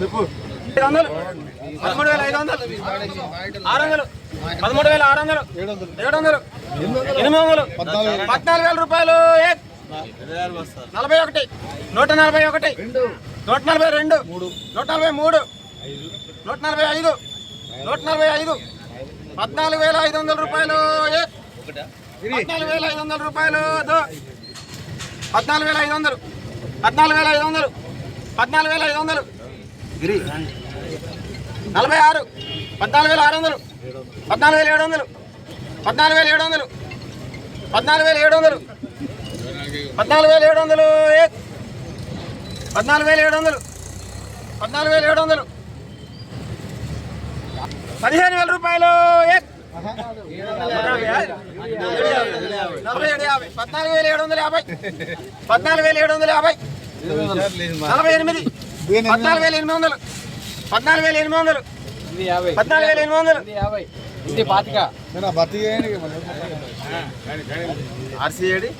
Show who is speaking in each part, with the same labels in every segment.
Speaker 1: చెప్పు. ఐదు వందలు. పదమూడు వేల ఐదు వందలు. ఆరు వందలు. పదమూడు వేల ఆరు వందలు. ఏడు వందలు. ఎనిమిది వందలు. పద్నాలుగు వేల. రూపాయలు నలభై ఒకటి. నూట నలభై ఒకటి. నూట నలభై రెండు. నూట నలభై మూడు. నూట నలభై ఐదు. నూట నలభై ఐదు. పద్నాలుగు వేల ఐదు వందల రూపాయలు పద్నాలుగు వేల ఐదు వందల రూపాయలు. పద్నాలుగు వేల ఐదు వందలు. పద్నాలుగు వేల ఐదు వందలు. పద్నాలుగు వేల ఐదు వందలు. గిరి. నలభై ఆరు. పద్నాలుగు వేల ఆరు వందలు. పద్నాలుగు వేల ఏడు వందలు. పద్నాలుగు వేల ఏడు వందలు. పద్నాలుగు వేల ఏడు వందలు. పద్నాలుగు వేల ఏడు వందలు. పద్నాలుగు వేల ఏడు వందలు. పద్నాలుగు వేల ఏడు వందలు. పదిహేను వేల రూపాయలు. ఏ పద్నాలుగు వేల ఏడు వందల యాభై పద్నాలుగు వేల ఏడు వందల యాభై నలభై ఎనిమిది పద్నాలుగు వేల ఎనిమిది వందలు పద్నాలుగు వేల ఎనిమిది వందలు పద్నాలుగు వేల ఎనిమిది వందలు
Speaker 2: ఇది పాతిక
Speaker 1: ఆర్సీఏడి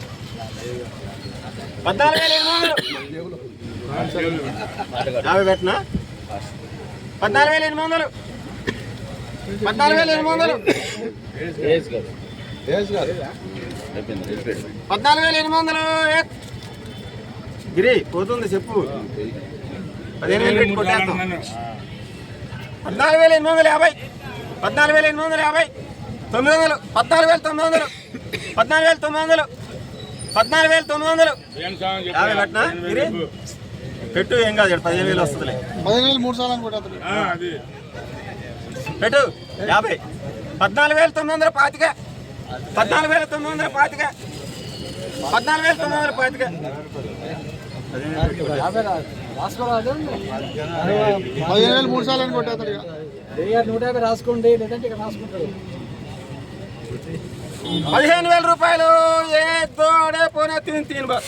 Speaker 1: పద్నాలుగు వేల ఎనిమిది వందలు యాభై పెట్టినా పద్నాలుగు వేల ఎనిమిది వందలు. పద్నాలుగు వేల ఎనిమిది వందలు. పద్నాలుగు వేల ఎనిమిది వందలు. గిరి పోతుంది చెప్పు. పదిహేను వేలు పెట్టి కొట్టేస్తాం. పద్నాలుగు వేల ఎనిమిది వందల యాభై. పద్నాలుగు వేల ఎనిమిది వందల యాభై. తొమ్మిది వందలు. పద్నాలుగు వేల తొమ్మిది వందలు. పద్నాలుగు వేల తొమ్మిది వందలు. పద్నాలుగు వేల తొమ్మిది వందలు. యాభై పెట్టినా గిరి? పెట్టు ఏం కాదు పదిహేను వేలు వస్తుందిలే.
Speaker 2: పదిహేను వేలు మూడు సార్లు అనుకుంటా
Speaker 1: పెట్టు. యాభై. పద్నాలుగు వేల తొమ్మిది వందల పాతిక. పద్నాలుగు వేల తొమ్మిది వందల పాతిక. పద్నాలుగు వేల తొమ్మిది వందల పాతిక.
Speaker 2: పదిహేను వేలు మూడు సార్లు అనుకుంటా
Speaker 3: నూట యాభై రాసుకోండి లేదంటే ఇక్కడ
Speaker 1: పదిహేను వేల రూపాయలు ఏ తోడే పోనే తిని తిని బా.